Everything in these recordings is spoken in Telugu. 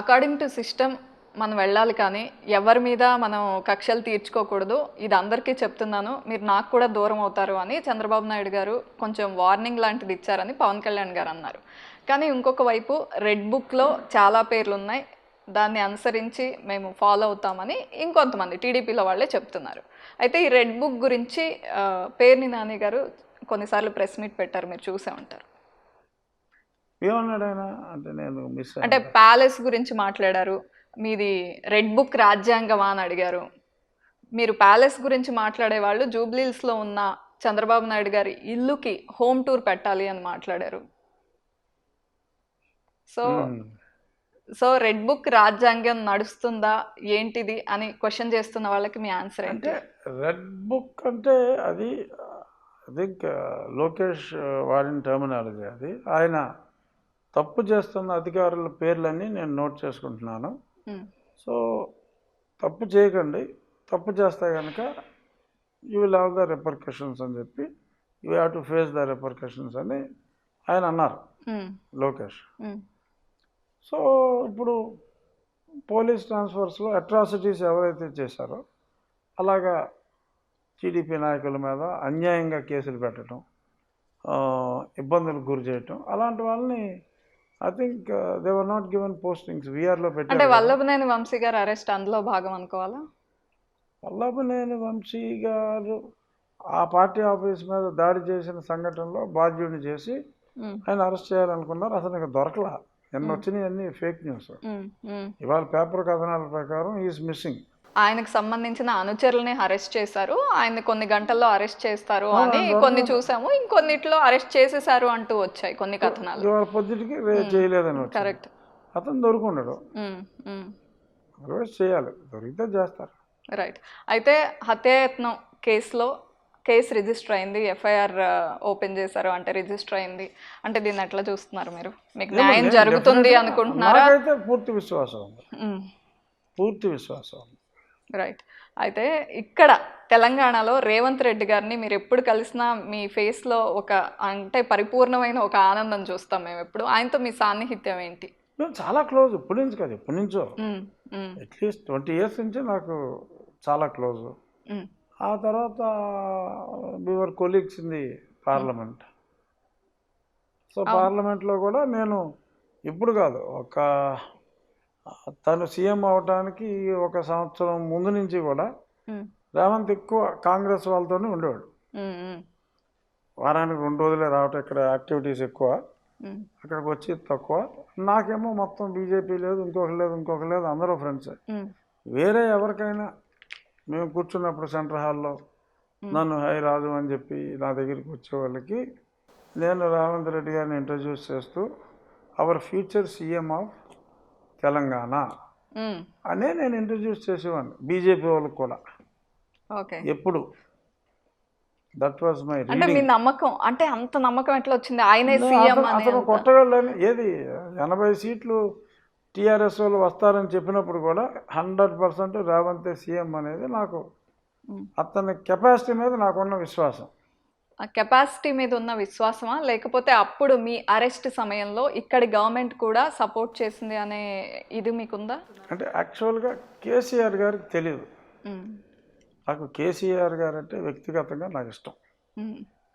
అకార్డింగ్ టు సిస్టమ్ మనం వెళ్ళాలి కానీ ఎవరి మీద మనం కక్షలు తీర్చుకోకూడదు. ఇది అందరికీ చెప్తున్నాను. మీరు నాకు కూడా దూరం అవుతారు అని చంద్రబాబు నాయుడు గారు కొంచెం వార్నింగ్ లాంటిది ఇచ్చారని పవన్ కళ్యాణ్ గారు అన్నారు. కానీ ఇంకొక వైపు రెడ్ బుక్లో చాలా పేర్లు ఉన్నాయి. దాన్ని అనుసరించి మేము ఫాలో అవుతామని ఇంకొంతమంది టీడీపీలో వాళ్ళే చెప్తున్నారు. అయితే ఈ రెడ్ బుక్ గురించి పేర్ని నాని గారు కొన్నిసార్లు ప్రెస్ మీట్ పెట్టారు. మీరు చూసే ఉంటారు. ఏమన్నాడు ఆయన అంటే నేను మిస్ అంటే ప్యాలెస్ గురించి మాట్లాడారు. మీది రెడ్ బుక్ రాజ్యాంగమా అని అడిగారు. మీరు ప్యాలెస్ గురించి మాట్లాడే వాళ్ళు జూబ్లీస్లో ఉన్న చంద్రబాబు నాయుడు గారి ఇల్లుకి హోమ్ టూర్ పెట్టాలి అని మాట్లాడారు. సో సో రెడ్ బుక్ రాజ్యాంగం నడుస్తుందా? ఏంటిది? అని క్వశ్చన్ చేస్తున్న వాళ్ళకి మీ ఆన్సర్ ఏంటి? అంటే రెడ్ బుక్ అంటే అది ఐ థింక్ లోకేష్ వాడిన టర్మినాలజీ అది. ఆయన తప్పు చేస్తున్న అధికారుల పేర్లన్నీ నేను నోట్ చేసుకుంటున్నాను. ఉమ్, సో తప్పు చేయకండి. తప్పు చేస్తే కనుక you will have the repercussions అని చెప్పి you have to face the repercussions అని ఆయన అన్నారు. ఉమ్, లోకేష్. ఉమ్, సో ఇప్పుడు పోలీస్ ట్రాన్స్ఫర్స్లో అట్రాసిటీస్ ఎవరైతే చేశారో అలాగా టీడీపీ నాయకుల మీద అన్యాయంగా కేసులు పెట్టడం ఇబ్బందులకు గురి చేయటం అలాంటి వాళ్ళని I think they were not given postings వీఆర్లో అంటే పెట్టారు కదా. వల్లభనేని వంశీ గారు అరెస్ట్ అందులో భాగం అనుకోవాలా? వల్లభనేని వంశీ గారు ఆ పార్టీ ఆఫీస్ మీద దాడి చేసిన సంఘటనలో బాధ్యుడిని చేసి ఆయన అరెస్ట్ చేయాలనుకున్నారు. అసలు ఇంకా దొరకలా. నిన్న వచ్చినాయి అన్ని ఫేక్ న్యూస్. ఇవాళ పేపర్ కథనాల ప్రకారం ఈజ్ మిస్సింగ్ ఆయనకు సంబంధించిన అనుచరుల్ని అరెస్ట్ చేశారు. ఆయన కొన్ని గంటల్లో అరెస్ట్ చేస్తారు అని. కొన్ని చూసాము. ఇంకొన్నిట్లో అరెస్ట్ చేసేశారు అంటూ వచ్చాయి కొన్ని కథనాలు. పొద్దుటికి చేయలేదని. కరెక్ట్. అతను దొరుకుండడు. చేయాలి. దొరికితే చేస్తారు. రైట్. అయితే హత్యాయత్నం కేసులో కేసు రిజిస్టర్ అయింది. ఎఫ్ఐఆర్ ఓపెన్ చేశారు అంటే రిజిస్టర్ అయింది. అంటే దీన్ని ఎట్లా చూస్తున్నారు మీరు? మీకు న్యాయం జరుగుతుంది అనుకుంటున్నారా? పూర్తి విశ్వాసం పూర్తి విశ్వాసం రైట్ అయితే ఇక్కడ తెలంగాణలో రేవంత్ రెడ్డి గారిని మీరు ఎప్పుడు కలిసినా మీ ఫేస్లో ఒక అంటే పరిపూర్ణమైన ఒక ఆనందం చూస్తాం మేము ఎప్పుడు. ఆయనతో మీ సాన్నిహిత్యం ఏంటి? మేము చాలా క్లోజ్ ఇప్పటి నుంచి కాదు ఎప్పటి నుంచో. అట్లీస్ట్ ట్వంటీ ఇయర్స్ నుంచి నాకు చాలా క్లోజ్. ఆ తర్వాత we were colleagues in the parliament. So పార్లమెంట్లో కూడా నేను ఇప్పుడు కాదు ఒక తను సీఎం అవడానికి ఒక సంవత్సరం ముందు నుంచి కూడా రేవంత్ ఎక్కువ కాంగ్రెస్ వాళ్ళతోనే ఉండేవాడు. వారానికి రెండు రోజులే రావటం ఇక్కడ యాక్టివిటీస్ ఎక్కువ. అక్కడికి వచ్చి తక్కువ. నాకేమో మొత్తం బీజేపీ లేదు ఇంకొక లేదు ఇంకొక లేదు అందరూ ఫ్రెండ్సే. వేరే ఎవరికైనా మేము కూర్చున్నప్పుడు సెంటర్ హాల్లో నన్ను హై రాజు అని చెప్పి నా దగ్గరికి వచ్చే వాళ్ళకి నేను రేవంత్ రెడ్డి గారిని ఇంట్రడ్యూస్ చేస్తూ our future CM of Telangana అనే నేను ఇంట్రడ్యూస్ చేసేవాడిని బీజేపీ వాళ్ళకి కూడా. ఓకే. ఎప్పుడు? దట్ వాజ్ మై అంటే మీ నమ్మకం అంటే అంత నమ్మకం ఎట్లా వచ్చింది? ఆయనే సీఎం అతను కొట్టగలని ఏది? ఎనభై సీట్లు టీఆర్ఎస్ వాళ్ళు వస్తారని చెప్పినప్పుడు కూడా హండ్రెడ్ పర్సెంట్ రేవంత్ సీఎం అనేది నాకు. అతని కెపాసిటీ మీద నాకున్న విశ్వాసం. కెపాసిటీ మీద ఉన్న విశ్వాసమా? లేకపోతే అప్పుడు మీ అరెస్ట్ సమయంలో ఇక్కడి గవర్నమెంట్ కూడా సపోర్ట్ చేసింది అనే ఇది మీకుందా? అంటే యాక్చువల్గా కేసీఆర్ గారికి తెలియదు నాకు కేసీఆర్ గారు అంటే వ్యక్తిగతంగా నాకు ఇష్టం.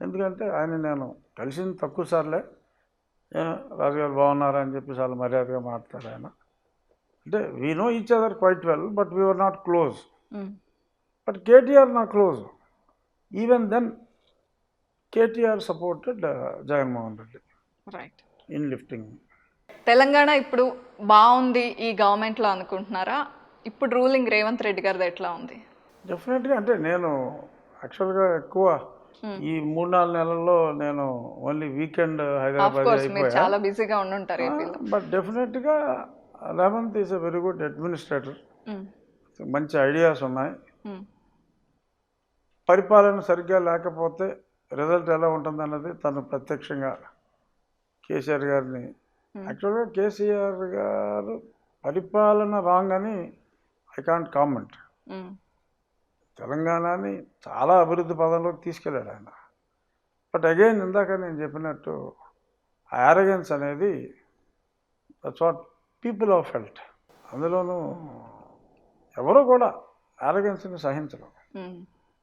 ఎందుకంటే ఆయన నేను కలిసింది తక్కువ సార్లే రాజుగారు బాగున్నారా అని చెప్పి చాలా మర్యాదగా మాట్లాడారు ఆయన. అంటే we know each other quite well but we were not close but KTR నా close even then KTR supported Jaganmohan Reddy. Right in lifting Telangana ఇప్పుడు బాగుంది ఈ గవర్నమెంట్లో అనుకుంటున్నారా? ఇప్పుడు రూలింగ్ రేవంత్ రెడ్డి గారిది ఎట్లా ఉంది? డెఫినెట్గా అంటే నేను యాక్చువల్గా ఎక్కువ Hmm. ఈ మూడు నాలుగు నెలల్లో నేను ఓన్లీ వీకెండ్ హైదరాబాద్ చాలా బిజీగా ఉండుంటారు బట్ డెఫినెట్గా Revanth is a very good administrator మంచి ఐడియాస్ ఉన్నాయి. ఉమ్, పరిపాలన సరిగ్గా లేకపోతే రిజల్ట్ ఎలా ఉంటుందన్నది తను ప్రత్యక్షంగా కేసీఆర్ గారిని Hmm. యాక్చువల్గా కేసీఆర్ గారు పరిపాలన రాంగ్ అని ఐ కాంట్ కామెంట్. ఉమ్, తెలంగాణని చాలా అభివృద్ధి పదంలోకి తీసుకెళ్ళాడు ఆయన. బట్ అగైన్ ఇందాక నేను చెప్పినట్టు ఆ యారగెన్స్ అనేది that's what people of health అందులోనూ ఎవరు కూడా ఆరోగెన్స్ని సహించరు. ఉమ్.